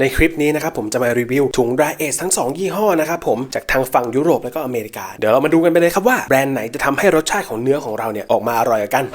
ในคลิปนี้นะครับผมจะมารีวิวถุง Dry Age ทั้ง 2 ยี่ห้อนะครับผมจากทางฝั่งยุโรปและก็อเมริกา เดี๋ยวเรามาดูกันไปเลยครับว่าแบรนด์ไหนจะทำให้รสชาติของเนื้อของเราเนี่ยออกมาอร่อยกัน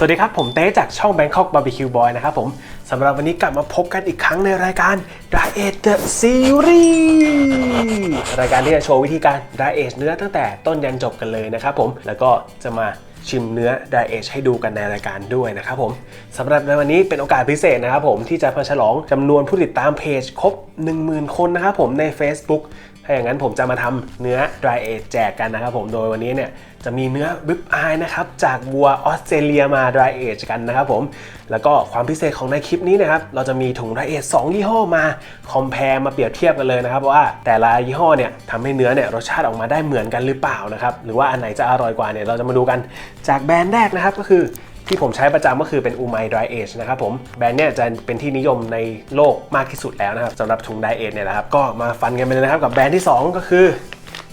สวัสดีครับ ผมเต้จากช่อง Bangkok Barbecue Boy นะครับผม สำหรับวันนี้กลับมาพบกันอีกครั้งในรายการ Diet The Series รายการที่จะโชว์วิธีการ Dry Age เนื้อตั้งแต่ต้นยันจบกันเลยนะครับผม แล้วก็จะมาชิมเนื้อ Dry Age ให้ดูกันในรายการด้วยนะครับผมสำหรับในวันนี้เป็นโอกาสพิเศษนะครับผมที่จะมาฉลองจำนวนผู้ติดตามเพจครบ 10,000 คนนะครับผมใน Facebook ถ้าอย่างนั้นผมจะมาทำเนื้อ dry age แจกกันนะครับผม โดยวันนี้เนี่ยจะมีเนื้อวิปอายนะครับจากวัวออสเตรเลียมา dry age กันนะครับผม แล้วก็ความพิเศษของในคลิปนี้นะครับ เราจะมีถุง dry age 2ยี่ห้อมา คอมเพลมาเปรียบเทียบกันเลยนะครับว่าแต่ละยี่ห้อเนี่ยทำให้เนื้อเนี่ยรสชาติออกมาได้เหมือนกันหรือเปล่านะครับ หรือว่าอันไหนจะอร่อยกว่าเนี่ยเราจะมาดูกันจากแบรนด์แรกนะครับก็คือ ที่ผมใช้ประจำก็คือเป็นอูไมดรายเอชนะครับผมแบรนด์เนี่ยจะเป็นที่นิยมในโลกมากที่สุดแล้วนะครับสำหรับถุงไดเอทเนี่ยนะครับก็มาฟันกันไปเลยนะครับกับแบรนด์ที่ 2 ก็คือ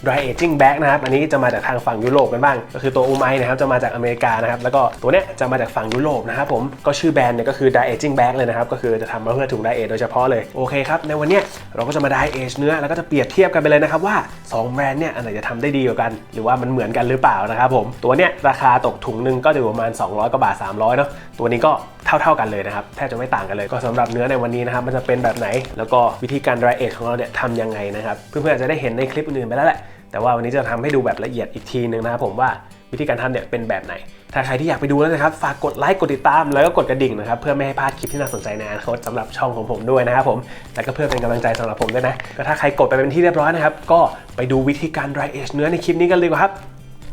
Dry Aging Bag นะครับ อันนี้จะมาจากทางฝั่งยุโรปกันบ้าง ก็คือตัว Umai นะครับจะมาจากอเมริกานะครับ แล้วก็ตัวเนี้ยจะมาจากฝั่งยุโรปนะครับผม ก็ชื่อแบรนด์เนี่ยก็คือ Dry Aging Bag เลยนะครับ ก็คือจะทำมาเพื่อถุง Dry Age โดยเฉพาะเลย โอเคครับ ในวันเนี้ยเราก็จะมา Dry Age เนื้อ แล้วก็จะเปรียบเทียบกันไปเลยนะครับว่าสองแบรนด์เนี่ยอันไหนจะทำได้ดีกว่ากัน หรือว่ามันเหมือนกันหรือเปล่านะครับผม ตัวเนี้ยราคาตกถุงหนึงก็จะอยู่ประมาณ 200กว่าบาท 300เนาะ ตัวนี้ก็เท่าๆกันเลยนะครับ แทบจะไม่ต่างกันเลย ก็สำหรับเนื้อในวันนี้นะครับ มันจะเป็นแบบไหน แล้วก็วิธีการ dry age ของเราเนี่ยทำยังไงนะครับ เพื่อนๆจะได้เห็นในคลิปอื่นไปแล้วแหละ แต่ว่าวันนี้จะทำให้ดูแบบละเอียดอีกทีหนึ่งนะครับผมว่าวิธีการทำเนี่ยเป็นแบบไหน ถ้าใครที่อยากไปดูแล้วนะครับ ฝากกดไลค์ กดติดตาม แล้วก็กดกระดิ่งนะครับ เพื่อไม่ให้พลาดคลิปที่น่าสนใจในอนาคตสำหรับช่องของผมด้วยนะครับผม แล้วก็เพื่อเป็นกำลังใจสำหรับผมด้วยนะ ก็ถ้าใครกดไปเป็นที่เรียบร้อยนะครับ ก็ไปดูวิธีการ dry age เนื้อในคลิปนี้กันเลยครับ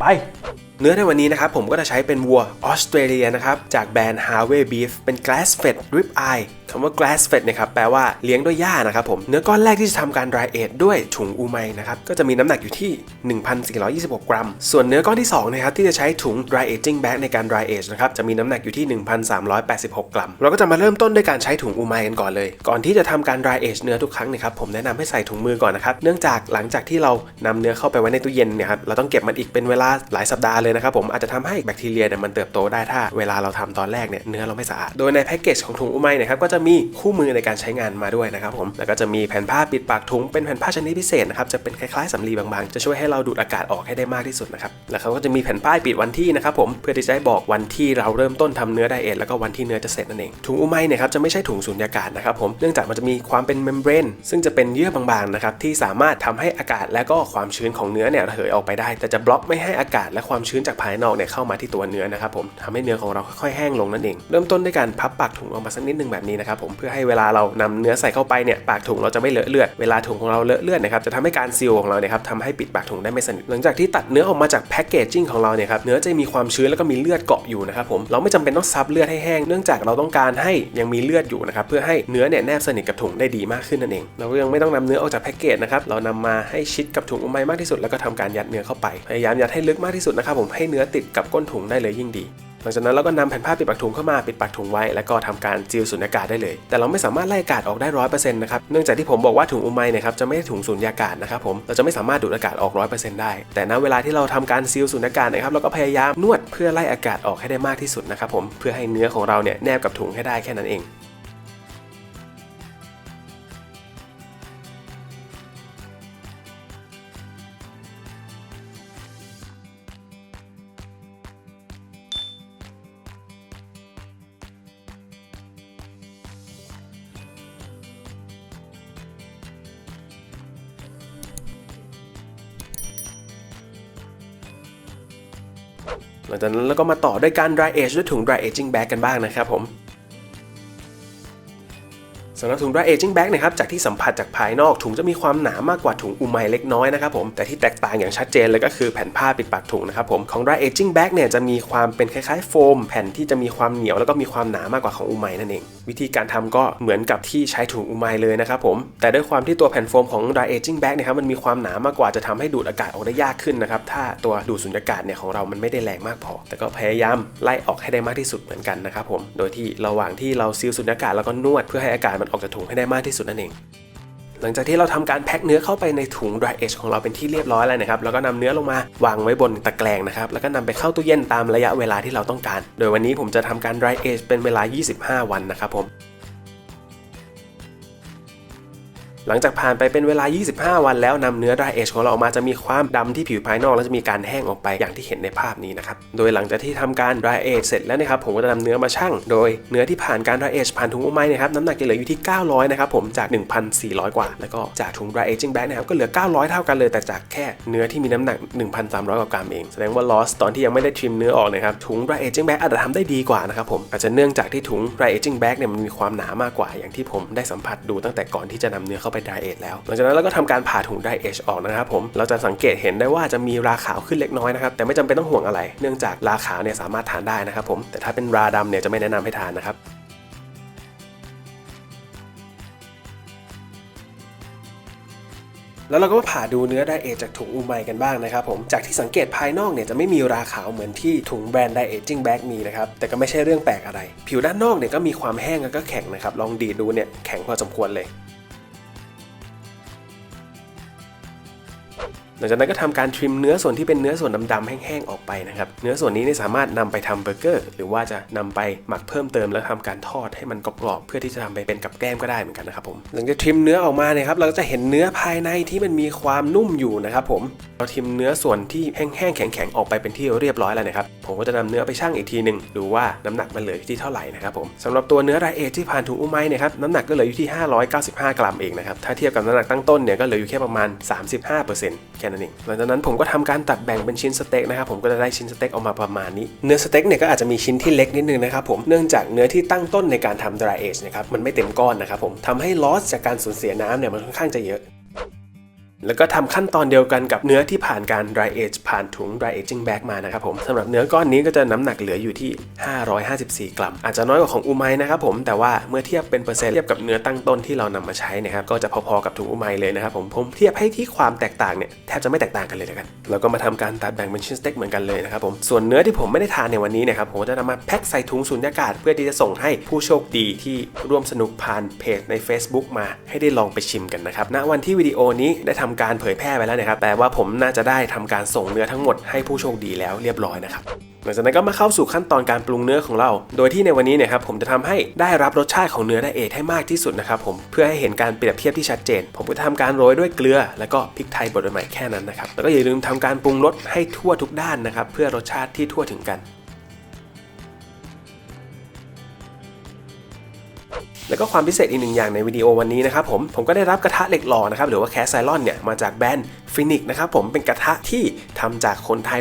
ไป เนื้อในวันนี้นะครับผมก็จะใช้เป็นวัวออสเตรเลียนะครับจากแบรนด์ Harvey Beef เป็น grass fed rib eye คำว่า grass fed นะครับแปลว่าเลี้ยงด้วยหญ้านะครับผมเนื้อก้อนแรกที่จะทำการ dry age ด้วยถุงอูไมนะครับก็จะมีน้ำหนักอยู่ที่ 1,426 กรัม ส่วนเนื้อก้อนที่2นะครับที่จะใช้ถุง dry aging bag ในการ dry age นะครับจะมีน้ำหนักอยู่ที่ 1,386 กรัม เราก็จะมาเริ่มต้นด้วยการใช้ถุงอูไมกันก่อนเลย ก่อนที่จะทำการ dry age เนื้อทุกครั้งนะครับผมแนะนำให้ใส่ถุงมือก่อนนะครับเนื่องจากหลังจากที่เรานำเนื้อเข้าไปไว้ในตู้เย็นเนี่ยครับเราต้องเก็บมันอีกเป็นเวลาหลายสัปดาห์เลยนะครับผมอาจจะทำให้แบคทีเรียเนี่ยมันเติบโตได้ถ้าเวลาเราทำตอนแรกเนี่ยเนื้อเราไม่สะอาด โดยในแพ็กเกจของถุงอูไมเนี่ยครับก็จะมีคู่มือในการใช้งานมาด้วยนะครับผมแล้วก็จะมีแผ่นผ้าปิดปากถุงเป็นแผ่นผ้าชนิดพิเศษนะครับจะเป็นคล้ายๆสำลีบางๆ จะช่วยให้เราดูดอากาศออกให้ได้มากที่สุดนะครับแล้วเขาก็จะมีแผ่นป้ายปิดวันที่นะครับผมเพื่อที่จะให้บอกวันที่เราเริ่มต้นทำเนื้อไดเอทแล้วก็วันที่เนื้อจะเสร็จนั่นเองถุงอูไมเนี่ยครับจะไม่ใช่ถุงสูญญากาศนะครับผมเนื่องจากมันจะมีความเป็นเมมเบรนซึ่งจะเป็นเยื่อบางๆนะครับที่สามารถทำให้อากาศและก็ความชื้นของเนื้อเนี่ยระเหยออกไปได้ แต่จะบล็อกไม่ให้อากาศและความชื้นจากภายนอกเนี่ยเข้ามาที่ตัวเนื้อนะครับผมทำให้เนื้อของเราค่อยๆแห้งลงนั่นเอง เริ่มต้นด้วยการพับปากถุงออกมาสักนิดนึงแบบนี้นะครับผมเพื่อให้เวลาเรานำเนื้อใส่เข้าไปเนี่ยปากถุงเราจะไม่เลอะเลือดเวลาถุงของเราเลอะเลือดนะครับจะทำให้การซีลของเราเนี่ยครับทำให้ปิดปากถุงได้ไม่สนิทหลังจากที่ตัดเนื้อออกมาจากแพ็กเกจจิ้งของเราเนี่ยครับเนื้อจะมีความชื้นแล้วก็มีเลือดเกาะอยู่นะครับผมเราไม่จำเป็นต้องซับเลือดให้แห้งเนื่องจากเราต้องการให้ยังมีเลือดอยู่นะครับเพื่อให้เนื้อเนี่ยแนบสนิทกับถุงได้ดีมากขึ้นนั่นเอง เราก็ยังไม่ต้องนำเนื้อออกจากแพ็กเกจนะครับเรานำมาให้ชิดกับถุงอุไมมากที่สุดแล้วก็ทำการยัดเนื้อเข้าไปพยายามยัดให้ลึกมากที่สุดนะครับผมให้เนื้อติดกับก้นถุงได้เลยยิ่งดี หลังจากนั้นเราก็นำแผ่นผ้าปิดปากถุงเข้ามาปิดปากถุงไว้ แล้วก็ทำการซีลสูญญากาศได้เลย แต่เราไม่สามารถไล่อากาศออกได้ร้อยเปอร์เซ็นต์นะครับ เนื่องจากที่ผมบอกว่าถุงอุไมเนี่ยครับจะไม่ใช่ถุงสูญญากาศนะครับผมเราจะไม่สามารถดูดอากาศออกร้อยเปอร์เซ็นต์ได้ แต่ณเวลาที่เราทำการซีลสูญญากาศนะครับเราก็พยายามนวดเพื่อไล่อากาศออกให้ได้มากที่สุดนะครับผมเพื่อให้เนื้อของเราเนี่ยแนบกับถุงให้ได้แค่นั้นเอง หลังจากนั้นเราก็มาต่อด้วยการ dry age ด้วยถุง dry aging bag กันบ้างนะครับผมสำหรับถุง dry aging bag นะครับจากที่สัมผัสจากภายนอกถุงจะมีความหนามากกว่าถุงอูไมเล็กน้อยนะครับผมแต่ที่แตกต่างอย่างชัดเจนเลยก็คือแผ่นผ้าปิดปากถุงนะครับผมของ dry aging bag เนี่ยจะมีความเป็นคล้ายๆโฟม แผ่นที่จะมีความเหนียวแล้วก็มีความหนามากกว่าของอูไมนั่นเองวิธีการทำก็เหมือนกับที่ใช้ถุงอูไมเลยนะครับผม แต่ด้วยความที่ตัวแผ่นโฟมของ dry aging bag เนี่ยครับมันมีความหนามากกว่าจะทำให้ดูดอากาศออกได้ยากขึ้นนะครับ ถ้าตัวดูดสุญญากาศเนี่ยของเรามันไม่ได้แรงมากพอ แต่ก็พยายามไล่ออกให้ได้มากที่สุดเหมือนกันนะครับผม โดยที่ระหว่างที่เราซีลสุญญากาศแล้วก็นวดเพื่อให้อากาศมันออกจากถุงให้ได้มากที่สุดนั่นเอง หลังจากที่เราทำการแพ็คเนื้อเข้าไปในถุง dry age ของเราเป็นที่เรียบร้อยแล้วนะครับแล้วก็นำเนื้อลงมาวางไว้บนตะแกรงนะครับแล้วก็นำไปเข้าตู้เย็นตามระยะเวลาที่เราต้องการ โดยวันนี้ผมจะทำการ dry age เป็นเวลา 25 วันนะครับผม หลังจากผ่านไปเป็นเวลา 25 วันแล้วนำเนื้อ dry age ของเราออกมาจะมีความดำที่ผิวภายนอกแล้วจะมีการแห้งออกไปอย่างที่เห็นในภาพนี้นะครับ โดยหลังจากที่ทำการ dry age เสร็จแล้วนะครับผมก็จะนำเนื้อมาชั่ง โดยเนื้อที่ผ่านการ dry age ผ่านถุงอุไม้นะครับน้ำหนักจะเหลืออยู่ที่ 900 นะครับผมจาก 1,400 กว่า แล้วก็จากถุง dry aging bag นะครับก็เหลือ 900 เท่ากันเลย แต่จากแค่เนื้อที่มีน้ำหนัก 1,300 กว่ากรัมเองแสดงว่า loss ตอนที่ยังไม่ได้ทริมเนื้อออกนะครับถุง dry aging bag อาจจะทำได้ดีกว่านะครับผมอาจจะเนื่องจากที่ถุง dry aging bag เนี่ยมันมีความหนามากกว่าอย่างที่ผมได้สัมผัสดูตั้งแต่ก่อนที่จะนำเนื้อเข้าไป dry age แล้ว หลังจากนั้นเราก็ทำการผ่าถุง dry age ออกนะครับผม เราจะสังเกตเห็นได้ว่าจะมีราขาวขึ้นเล็กน้อยนะครับแต่ไม่จำเป็นต้องห่วงอะไร เนื่องจากราขาวเนี่ยสามารถทานได้นะครับผมแต่ถ้าเป็นราดำเนี่ยจะไม่แนะนำให้ทานนะครับแล้วเราก็มาผ่าดูเนื้อไดเอทจากถุงอูไมกันบ้างนะครับผมจากที่สังเกตภายนอกเนี่ยจะไม่มีราขาวเหมือนที่ถุงแบรนด์ไดเอทจิ้งแบ็กมีนะครับแต่ก็ไม่ใช่เรื่องแปลกอะไร ผิวด้านนอกเนี่ยก็มีความแห้งแล้วก็แข็งนะครับลองดีดดูเนี่ยแข็งพอสมควรเลย ลังจากนั้นก็ทำการทริมเนื้อส่วนที่เป็นเนื้อส่วนดำๆแห้งๆออกไปนะครับ เนื้อส่วนนี้เนี่ยสามารถนำไปทำเบอร์เกอร์ หรือว่าจะนำไปหมักเพิ่มเติมแล้วทำการทอดให้มันกรอบๆเพื่อที่จะทำไปเป็นกับแกล้มก็ได้เหมือนกันนะครับผมหลังจากทริมเนื้อออกมาเนี่ยครับเราก็จะเห็นเนื้อภายในที่มันมีความนุ่มอยู่นะครับผม เราทิมเนื้อส่วนที่แห้งๆแข็งๆออกไปเป็นที่เรียบร้อยแล้วนะครับผมก็จะนำเนื้อไปชั่งอีกทีหนึ่งดูว่าน้ำหนักมันเหลืออยู่ที่เท่าไหร่นะครับผมสำหรับตัวเนื้อไรเอทที่ผ่านถุงอุ้มไม้นะครับน้ำหนักก็เหลืออยู่ที่ 595 กรัมเองนะครับถ้าเทียบกับน้ำหนักตั้งต้นเนี่ยก็เหลืออยู่แค่ประมาณ 35%แค่นั้นเองหลังจากนั้นผมก็ทำการตัดแบ่งเป็นชิ้นสเต็กนะครับผมก็จะได้ชิ้นสเต็กออกมาประมาณนี้เนื้อสเต็กเนี่ยก็อาจจะมีชิ้นที่เล็กนิดนึงนะครับผมเนื่องจากเนื้อที่ตั้งต้นในการทำ dry age นะครับมันไม่เต็มก้อนนะครับผมทำให้ loss จากการสูญเสียน้ำเนี่ยมันค่อนข้างจะเยอะ แล้วก็ทำขั้นตอนเดียวกันกับเนื้อที่ผ่านการ dry age ผ่านถุง dry aging bag มานะครับผมสำหรับเนื้อก้อนนี้ก็จะน้ำหนักเหลืออยู่ที่ 554 กรัม อาจจะน้อยกว่าของอูไมนะครับผมแต่ว่าเมื่อเทียบเป็นเปอร์เซ็นต์เทียบกับเนื้อตั้งต้นที่เรานำมาใช้นะครับก็จะพอๆกับถุงอูไมเลยนะครับผมผมเทียบให้ที่ความแตกต่างเนี่ยแทบจะไม่แตกต่างกันเลยแล้วกันแล้วก็มาทำการตัดแบ่งเป็นชิ้นสเต็กเหมือนกันเลยนะครับผมส่วนเนื้อที่ผมไม่ได้ทานในวันนี้นะครับผมจะนำมาแพ็คใส่ถุงสุญญากาศ เพื่อที่จะส่งให้ผู้โชคดีที่ร่วมสนุกผ่านเพจใน Facebook มาให้ได้ลองไปชิมกันนะครับณวันที่วิดีโอนี้ได้ทำการเผยแพร่ไปแล้วนะครับแต่ว่าผมน่าจะได้ทำการส่งเนื้อทั้งหมดให้ผู้โชคดีแล้วเรียบร้อยนะครับหลังจากนั้นก็มาเข้าสู่ขั้นตอนการปรุงเนื้อของเรา โดยที่ในวันนี้เนี่ยครับผมจะทำให้ได้รับรสชาติของเนื้อไดเอทให้มากที่สุดนะครับผมเพื่อให้เห็นการเปรียบเทียบที่ชัดเจน ผมก็จะทำการโรยด้วยเกลือ แล้วก็พริกไทยบดใหม่แค่นั้นนะครับแล้วก็อย่าลืมทำการปรุงรสให้ทั่วทุกด้านนะครับเพื่อรสชาติที่ทั่วถึงกัน แล้วก็ความพิเศษอีกหนึ่งอย่างในวิดีโอวันนี้นะครับผมผมก็ได้รับกระทะเหล็กหล่อนะครับหรือว่าแคสไซลอนเนี่ยมาจากแบรนด์ฟินิกนะครับผมเป็นกระทะที่ทำจากคนไทย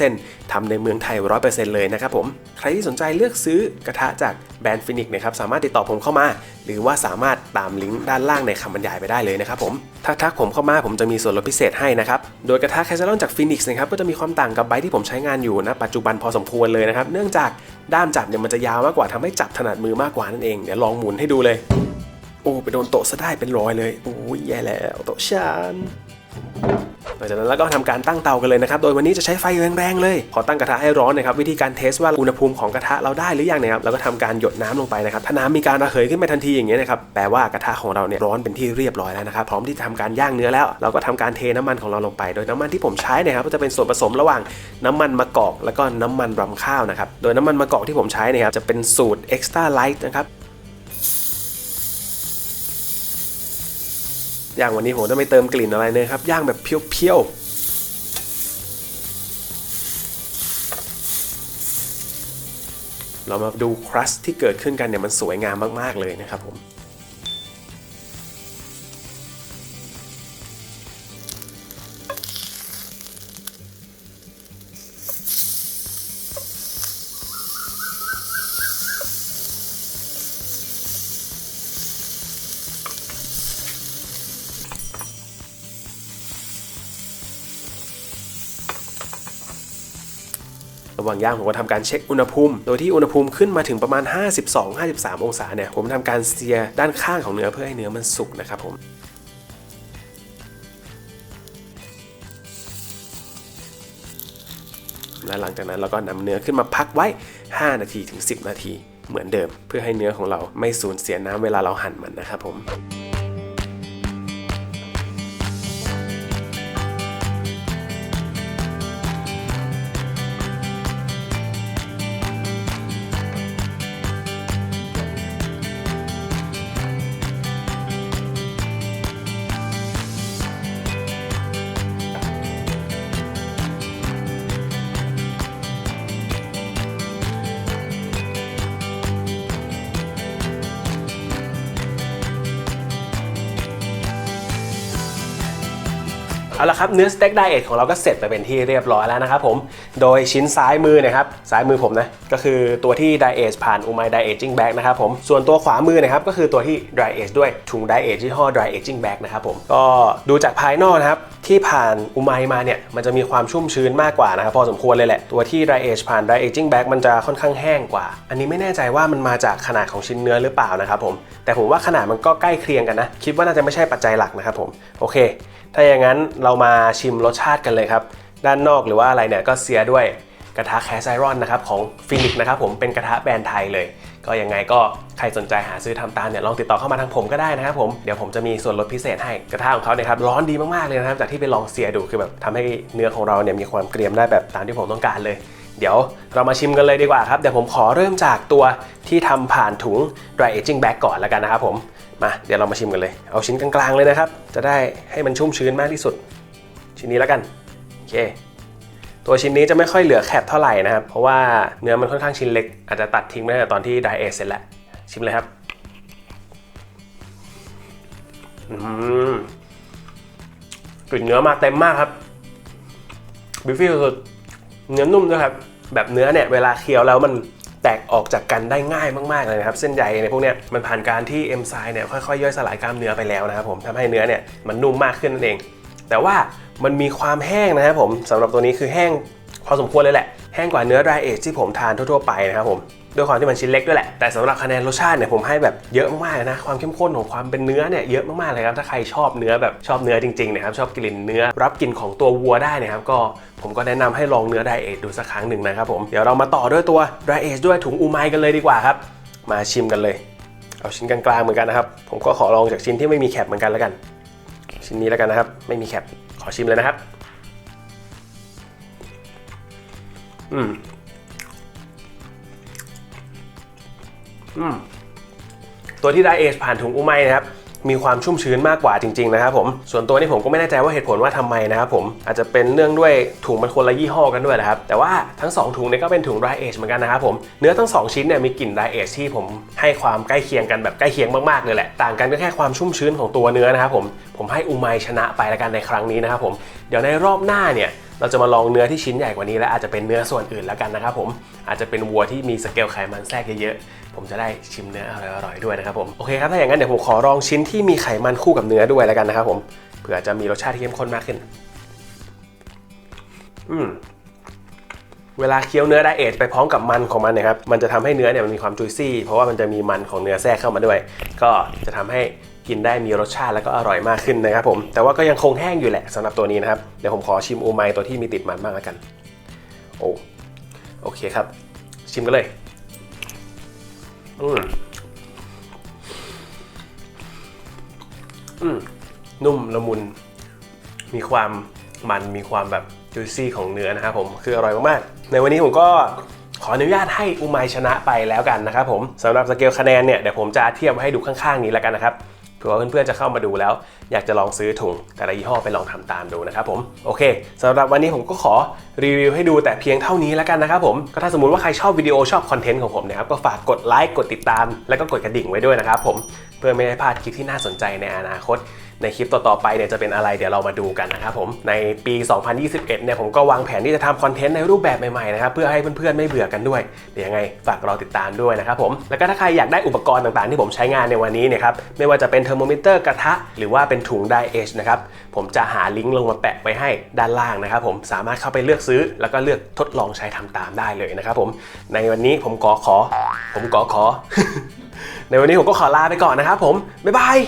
100%ทำในเมืองไทย 100%เลยนะครับผมใครที่สนใจเลือกซื้อกระทะจากแบรนด์ฟินิกนะครับสามารถติดต่อผมเข้ามาหรือว่าสามารถตามลิงก์ด้านล่างในคำบรรยายไปได้เลยนะครับผมถ้าทักผมเข้ามาผมจะมีส่วนลดพิเศษให้นะครับ โดยกระทะแคสเซลอนจากฟินิกส์นะครับก็จะมีความต่างกับใบที่ผมใช้งานอยู่นะปัจจุบันพอสมควรเลยนะครับ เนื่องจากด้ามจับเนี่ยมันจะยาวมากกว่าทำให้จับถนัดมือมากกว่านั่นเองเดี๋ยวลองหมุนให้ดูเลย โอ้ไปโดนโต๊ะซะได้เป็นรอยเลยโอ้ยแย่แล้วโต๊ะฉัน หลังจากนั้นเราก็ทำการตั้งเตากันเลยนะครับ โดยวันนี้จะใช้ไฟแรงๆเลยพอตั้งกระทะให้ร้อนนะครับ วิธีการเทสว่าอุณหภูมิของกระทะเราได้หรือยังนะครับเราก็ทำการหยดน้ำลงไปนะครับ ถ้าน้ำมีการระเหยขึ้นมาทันทีอย่างเงี้ยนะครับ แปลว่ากระทะของเราเนี่ยร้อนเป็นที่เรียบร้อยแล้วนะครับ พร้อมที่จะทำการย่างเนื้อแล้ว เราก็ทำการเทน้ำมันของเราลงไป โดยน้ำมันที่ผมใช้นะครับก็จะเป็นส่วนผสมระหว่างน้ำมันมะกอก แล้วก็น้ำมันรำข้าวนะครับ โดยน้ำมันมะกอกที่ผมใช้นี่ยครับจะเป็นสูตร extra light นะครับ ย่างวันนี้ผมจะไม่เติมกลิ่นอะไรเลยครับ ย่างแบบเพียวๆเรามาดูครัสที่เกิดขึ้นกันเนี่ยมันสวยงามมาก ๆ เลยนะครับผม ระหว่างย่างผมก็ทำการเช็คอุณหภูมิ โดยที่อุณหภูมิขึ้นมาถึงประมาณ 52-53 องศาเนี่ยผมทำการเสียด้านข้างของเนื้อเพื่อให้เนื้อมันสุกนะครับผมและหลังจากนั้นเราก็นำเนื้อขึ้นมาพักไว้ 5 นาทีถึง 10 นาที เหมือนเดิม เพื่อให้เนื้อของเราไม่สูญเสียน้ำเวลาเราหั่นมันนะครับผม เอาละครับเนื้อสเต็กไดเอทของเราก็เสร็จไปเป็นที่เรียบร้อยแล้วนะครับผมโดยชิ้นซ้ายมือนะครับซ้ายมือผมนะก็คือตัวที่ไดเอทผ่านอูมายไดเอจิ้งแบ็กนะครับผมส่วนตัวขวามือนะครับก็คือตัวที่ dry age ด้วยถุง dry age ยี่ห้อ dry aging bag นะครับผมก็ดูจากภายนอกนะครับที่ผ่านอูไมมาเนี่ยมันจะมีความชุ่มชื้นมากกว่านะครับพอสมควรเลยแหละตัวที่ dry age ผ่าน dry aging bag มันจะค่อนข้างแห้งกว่า อันนี้ไม่แน่ใจว่ามันมาจากขนาดของชิ้นเนื้อหรือเปล่านะครับผมแต่ผมว่าขนาดมันก็ใกล้เคียงกันนะคิดว่าน่าจะไม่ใช่ปัจจัยหลักนะครับผมโอเค ถ้าอย่างนั้นเรามาชิมรสชาติกันเลยครับ ด้านนอกหรือว่าอะไรเนี่ยก็เสียด้วยกระทะแคสไอรอนนะครับของฟินิกนะครับผมเป็นกระทะแบรนด์ไทยเลย ก็ยังไงก็ใครสนใจหาซื้อทำตามเนี่ยลองติดต่อเข้ามาทางผมก็ได้นะครับผมเดี๋ยวผมจะมีส่วนลดพิเศษให้กระทะของเขาเนี่ยครับร้อนดีมากๆเลยนะครับจากที่ไปลองเสียดูคือแบบทำให้เนื้อของเราเนี่ยมีความเกรียมได้แบบตามที่ผมต้องการเลย เดี๋ยวเรามาชิมกันเลยดีกว่าครับเดี๋ยวผมขอเริ่มจากตัวที่ทำผ่านถุง dry aging bag ก่อนแล้วกันนะครับผม มาเดี๋ยวเรามาชิมกันเลย เอาชิ้นกลางๆเลยนะครับ จะได้ให้มันชุ่มชื้นมากที่สุด ชิ้นนี้แล้วกันโอเค ตัวชิ้นนี้จะไม่ค่อยเหลือแคบเท่าไหร่นะครับ เพราะว่าเนื้อมันค่อนข้างชิ้นเล็ก อาจจะตัดทิ้งไปตั้งแต่ตอนที่ไดเอทเสร็จแล้วชิมเลยครับอืมกลิ่นเนื้อมาเต็มมากครับบิฟฟี่สุดเนื้อนุ่มด้วยครับ แบบเนื้อเนี่ยเวลาเคี้ยวแล้วมัน ออกจากกันได้ง่ายมากๆเลยนะครับเส้นใยในพวกเนี้ยมันผ่านการที่เอนไซม์เนี่ยค่อยๆย่อยสลายกล้ามเนื้อไปแล้วนะครับผมทำให้เนื้อเนี่ยมันนุ่มมากขึ้นนั่นเอง แต่ว่ามันมีความแห้งนะครับผมสำหรับตัวนี้คือแห้งพอสมควรเลยแหละแห้งกว่าเนื้อ dry age ที่ผมทานทั่วๆไปนะครับผม ด้วยความที่มันชิ้นเล็กด้วยแหละ แต่สำหรับคะแนนรสชาติเนี่ยผมให้แบบเยอะมากๆนะ ความเข้มข้นของความเป็นเนื้อเนี่ยเยอะมากๆเลยครับ ถ้าใครชอบเนื้อแบบชอบเนื้อจริงๆนะครับชอบกลิ่นเนื้อรับกลิ่นของตัววัวได้นะครับก็ผมก็แนะนำให้ลองเนื้อ dry age ดูสักครั้งหนึ่งนะครับผมเดี๋ยวเรามาต่อด้วยตัว dry age ด้วยถุงอูไมกันเลยดีกว่าครับ มาชิมกันเลย เอาชิ้นกลางๆเหมือนกันนะครับผมก็ขอลองจากชิ้นที่ไม่มีแคปเหมือนกันแล้วกัน ชิ้นนี้แล้วกันนะครับ ไม่มีแคปขอชิมเลยนะครับ อืม ตัวที่ได้เอชผ่านถุงอุไมนะครับมีความชุ่มชื้นมากกว่าจริงๆนะครับผมส่วนตัวนี้ผมก็ไม่แน่ใจว่าเหตุผลว่าทำไมนะครับผมอาจจะเป็นเนื่องด้วยถุงมันคนละยี่ห้อกันด้วยนะครับแต่ว่าทั้ง 2 ถุงเนี่ยก็เป็นถุง dry age เหมือนกันนะครับผมเนื้อทั้ง 2 ชิ้นเนี่ยมีกลิ่น dry age ที่ผมให้ความใกล้เคียงกันแบบใกล้เคียงมากๆเลยแหละต่างกันก็แค่ความชุ่มชื้นของตัวเนื้อนะครับผมผมให้อุไมชนะไปแล้วกันในครั้งนี้นะครับผมเดี๋ยวในรอบหน้าเนี่ย เราจะมาลองเนื้อที่ชิ้นใหญ่กว่านี้และอาจจะเป็นเนื้อส่วนอื่นแล้วกันนะครับผมอาจจะเป็นวัวที่มีสเกลไขมันแทรกเยอะๆผมจะได้ชิมเนื้ออร่อยๆด้วยนะครับผมโอเคครับถ้าอย่างนั้นเดี๋ยวผมขอลองชิ้นที่มีไขมันคู่กับเนื้อด้วยแล้วกันนะครับผมเผื่อจะมีรสชาติที่เข้มข้นมากขึ้น อืมเวลาเคี้ยวเนื้อไดเอทไปพร้อมกับมันของมันนะครับ มันจะทำให้เนื้อเนี่ยมันมีความจุยซี่ เพราะว่ามันจะมีมันของเนื้อแทรกเข้ามาด้วย ก็จะทำให้ กินได้มีรสชาติแล้วก็อร่อยมากขึ้นนะครับผมแต่ว่าก็ยังคงแห้งอยู่แหละสำหรับตัวนี้นะครับเดี๋ยวผมขอชิมอูไมตัวที่มีติดมันบ้างแล้วกันโอ้โอเคครับ ชิมกันเลยอืมอืมนุ่มละมุน มีความมันมีความแบบจุยซี่ของเนื้อนะครับผมคืออร่อยมากๆ ในวันนี้ผมก็ขออนุญาตให้อุไมชนะไปแล้วกันนะครับผมสำหรับสเกลคะแนนเนี่ยเดี๋ยวผมจะเทียบไว้ให้ดูข้างๆนี้แล้วกันนะครับ เผื่อว่าเพื่อนๆจะเข้ามาดูแล้ว อยากจะลองซื้อถุงแต่ละยี่ห้อไปลองทำตามดูนะครับผมโอเคสำหรับวันนี้ผมก็ขอรีวิวให้ดูแต่เพียงเท่านี้แล้วกันนะครับผมก็ถ้าสมมติว่าใครชอบวิดีโอชอบคอนเทนต์ของผมนะครับก็ฝากกดไลค์กดติดตาม แล้วก็กดกระดิ่งไว้ด้วยนะครับผมเพื่อไม่ให้พลาดคลิปที่น่าสนใจในอนาคต ในคลิปต่อๆไปเนี่ยจะเป็นอะไรเดี๋ยวเรามาดูกันนะครับผมในปี 2021 เนี่ยผมก็วางแผนที่จะทำคอนเทนต์ในรูปแบบใหม่ๆนะครับเพื่อให้เพื่อนๆไม่เบื่อกันด้วยเดี๋ยวยังไงฝากรอติดตามด้วยนะครับผมแล้วก็ถ้าใครอยากได้อุปกรณ์ต่างๆ ที่ผมใช้งานในวันนี้เนี่ยครับไม่ว่าจะเป็นเทอร์โมมิเตอร์กระทะ หรือว่าเป็นถุงไดเอชนะครับผมจะหาลิงก์ลงมาแปะไว้ให้ด้านล่างนะครับผมสามารถเข้าไปเลือกซื้อ แล้วก็เลือกทดลองใช้ทำตามได้เลยนะครับผมในวันนี้ผมขอขอ ผมขอขอ ในวันนี้ผมก็ขอลาไปก่อนนะครับผมบ๊ายบาย